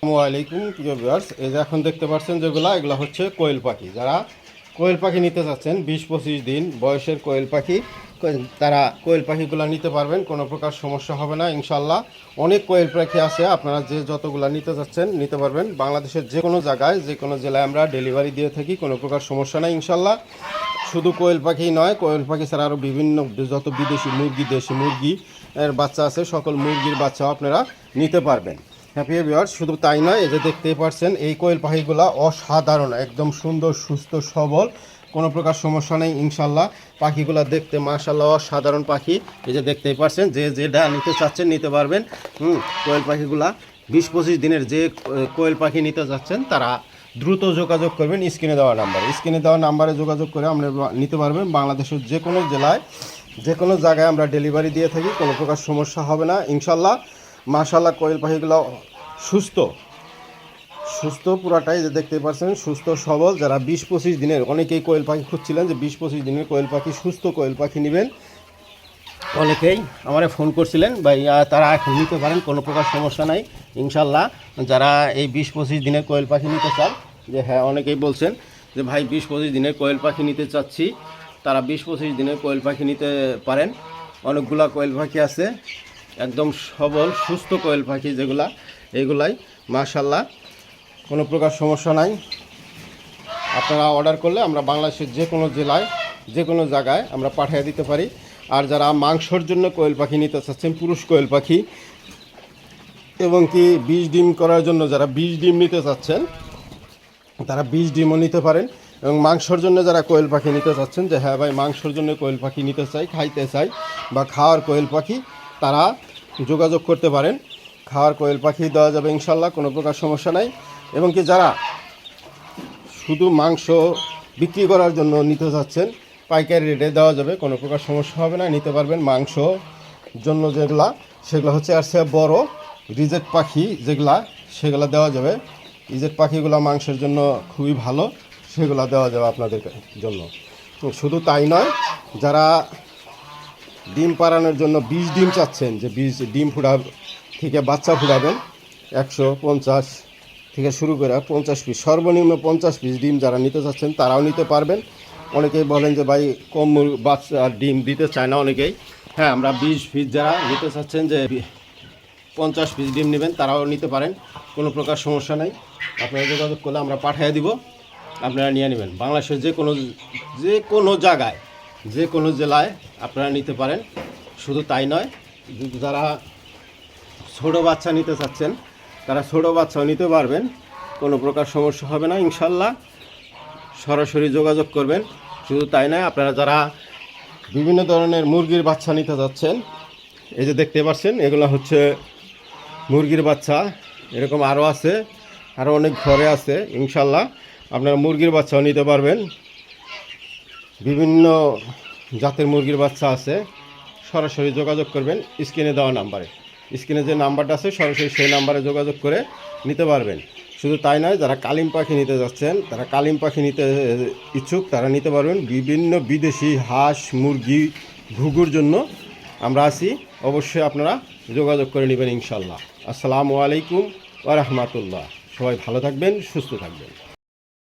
আসসালামু আলাইকুম প্রিয় ভিউয়ার্স। এই যে এখন দেখতে পাচ্ছেন যেগুলা, এগুলো হচ্ছে কোয়েল পাখি। যারা কোয়েল পাখি নিতে চাচ্ছেন, বিশ পঁচিশ দিন বয়সের কোয়েল পাখি তারা কোয়েল পাখিগুলো নিতে পারবেন, কোনো প্রকার সমস্যা হবে না ইনশাল্লাহ অনেক কোয়েল পাখি আছে, আপনারা যে যতগুলো নিতে চাচ্ছেন, নিতে পারবেন। বাংলাদেশের যে কোনো জায়গায়, যে কোনো জেলায় আমরা ডেলিভারি দিয়ে থাকি, কোনো প্রকার সমস্যা নাই ইনশাল্লাহ শুধু কোয়েল পাখি নয়, কোয়েল পাখি ছাড়া আরও বিভিন্ন যত বিদেশি মুরগি, দেশি মুরগি এর বাচ্চা আছে, সকল মুরগির বাচ্চাও আপনারা নিতে পারবেন। হ্যাপি ভিউয়ার্স শুধু তাই নয়, এই যে দেখতেই পারছেন, এই কোয়েল পাখিগুলো অসাধারণ, একদম সুন্দর, সুস্থ, সবল, কোনো প্রকার সমস্যা নেই ইনশাল্লাহ পাখিগুলো দেখতে মাশাল্লাহ অসাধারণ পাখি। এই যে দেখতেই পারছেন, যে যেটা নিতে চাচ্ছেন নিতে পারবেন। হুম, কোয়েল পাখিগুলা বিশ পঁচিশ দিনের যে কোয়েল পাখি নিতে চাচ্ছেন তারা দ্রুত যোগাযোগ করবেন স্ক্রিনে দেওয়া নাম্বার। স্ক্রিনে দেওয়া নাম্বারে যোগাযোগ করে আমরা নিতে পারবেন। বাংলাদেশের যে কোনো জেলায়, যে কোনো জায়গায় আমরা ডেলিভারি দিয়ে থাকি, কোনো প্রকার সমস্যা হবে না। ইনশাল্লাহ মাশাল্লাহ কোয়েল পাখিগুলো সুস্থ। সুস্থ পুরাটাই যে দেখতে পাচ্ছেন সুস্থ সবল যারা বিশ পঁচিশ দিনের, অনেকেই কোয়েল পাখি খুঁজছিলেন যে বিশ পঁচিশ দিনের কোয়েল পাখি, সুস্থ কোয়েল পাখি নেবেন। অনেকেই আমারে ফোন করছিলেন বা তারা এখন নিতে পারেন, কোনো প্রকার সমস্যা নাই, ইনশাল্লাহ। যারা এই বিশ পঁচিশ দিনের কোয়েল পাখি নিতে চান, যে হ্যাঁ অনেকেই বলছেন যে, ভাই বিশ পঁচিশ দিনের কোয়েল পাখি নিতে চাচ্ছি। তারা বিশ পঁচিশ দিনের কোয়েল পাখি নিতে পারেন। অনেকগুলা কোয়েল পাখি আছে, একদম সবল, সুস্থ কোয়েল পাখি যেগুলা এইগুলাই মাশাল্লাহ কোনো প্রকার সমস্যা নাই। আপনারা অর্ডার করলে আমরা বাংলাদেশের যে কোনো জেলায়, যে কোনো জায়গায় আমরা পাঠিয়ে দিতে পারি। আর যারা মাংসর জন্য কোয়েল পাখি নিতে চাচ্ছেন, পুরুষ কোয়েল পাখি, এবং কি বীজ ডিম করার জন্য যারা বীজ ডিম নিতে চাচ্ছেন, তারা বীজ ডিমও নিতে পারেন। এবং মাংসর জন্য যারা কোয়েল পাখি নিতে চাচ্ছেন, যে হ্যাঁ ভাই, মাংসর জন্য কোয়েল পাখি নিতে চাই, খাইতে চাই, বা খাওয়ার কোয়েল পাখি, তারা যোগাযোগ করতে পারেন। খাওয়ার কোয়েল পাখি দেওয়া যাবে ইনশাল্লাহ, কোনো প্রকার সমস্যা নাই। এবং কি যারা শুধু মাংস বিক্রি করার জন্য নিতে চাচ্ছেন পাইকারি রেটে দেওয়া যাবে, কোনো প্রকার সমস্যা হবে না, নিতে পারবেন মাংস জন্য যেগুলা, সেগুলো হচ্ছে আর সে বড় রিজেক্ট পাখি যেগুলা, সেগুলো দেওয়া যাবে। রিজেক্ট পাখিগুলো মাংসের জন্য খুবই ভালো, সেগুলো দেওয়া যাবে আপনাদের জন্য। শুধু তাই নয়, যারা ডিম পাড়ানোর জন্য বীজ ডিম চাচ্ছেন, যে বীজ ডিম ফুটা থেকে বাচ্চা ফুটাবেন একশো পঞ্চাশ থেকে শুরু করে পঞ্চাশ পিস, সর্বনিম্ন পঞ্চাশ পিস ডিম যারা নিতে চাচ্ছেন তারাও নিতে পারবেন। অনেকেই বলেন যে ভাই কম বাচ্চা ডিম দিতে চায় না অনেকেই। হ্যাঁ আমরা বিশ পিস যারা নিতে চাচ্ছেন যে পঞ্চাশ পিস ডিম নেবেন তারাও নিতে পারেন, কোনো প্রকার সমস্যা নেই। আপনারা যোগাযোগ করলে আমরা পাঠিয়ে দিব, আপনারা নিয়ে নেবেন। বাংলাদেশের যে কোনো যে কোনো জায়গায় যে কোনো জেলায় আপনারা নিতে পারেন। শুধু তাই নয়, যারা ছোটো বাচ্চা নিতে চাচ্ছেন, তারা ছোটো বাচ্চাও নিতে পারবেন। কোনো প্রকার সমস্যা হবে না, ইনশাল্লাহ। সরাসরি যোগাযোগ করবেন। শুধু তাই নয়, আপনারা যারা বিভিন্ন ধরনের মুরগির বাচ্চা নিতে যাচ্ছেন এই যে দেখতে পাচ্ছেন, এগুলো হচ্ছে মুরগির বাচ্চা। এরকম আরও আছে, আরও অনেক ঘরে আছে, ইনশাল্লাহ। আপনারা মুরগির বাচ্চাও নিতে পারবেন। বিভিন্ন জাতের মুরগির বাচ্চা আছে, সরাসরি যোগাযোগ করবেন, স্ক্রিনে দেওয়া নাম্বারে। স্ক্রিনে যে নাম্বারটা আছে, সরাসরি সেই নাম্বারে যোগাযোগ করে নিতে পারবেন। শুধু তাই নয়, যারা কালিম পাখি নিতে যাচ্ছেন, তারা কালিম পাখি নিতে ইচ্ছুক, তারা নিতে পারবেন বিভিন্ন বিদেশি হাঁস, মুরগি, ঘুঘুর জন্য আমরা আছি। অবশ্যই আপনারা যোগাযোগ করে নেবেন ইনশাল্লাহ আসসালামু আলাইকুম ওয়া রাহমাতুল্লাহ। সবাই ভালো থাকবেন, সুস্থ থাকবেন।